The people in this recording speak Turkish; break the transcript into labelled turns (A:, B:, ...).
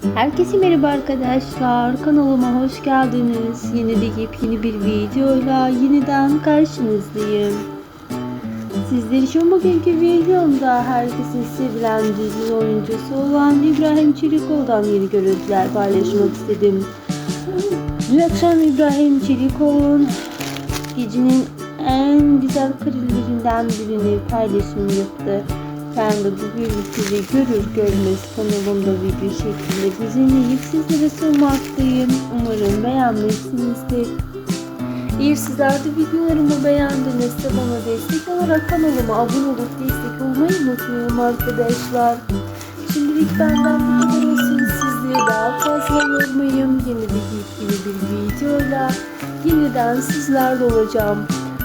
A: Herkese merhaba arkadaşlar. Kanalıma hoş geldiniz. Yeni de yepyeni bir videoyla yeniden karşınızdayım. Sizler için bugünkü videomda herkesin sevilen dizi oyuncusu olan İbrahim Çelikoğlu'dan yeni görüntüler paylaşmak istedim. Dün akşam İbrahim Çelikoğlu'nun gecenin en güzel karelerinden birini paylaşım yaptı. Ben de bu görüntüyü görür görmez kanalımda video şeklinde düzenleyip sizlere sunmaktayım. Umarım beğenmişsinizdir. Eğer sizler de videolarımı beğendinizse bana destek olarak kanalıma abone olup destek olmayı unutmayın arkadaşlar. Şimdilik benden bu kadar olsun. Sizleri daha fazla yormayayım. Yeni bir yeni bir videoyla yeniden sizlerle olacağım.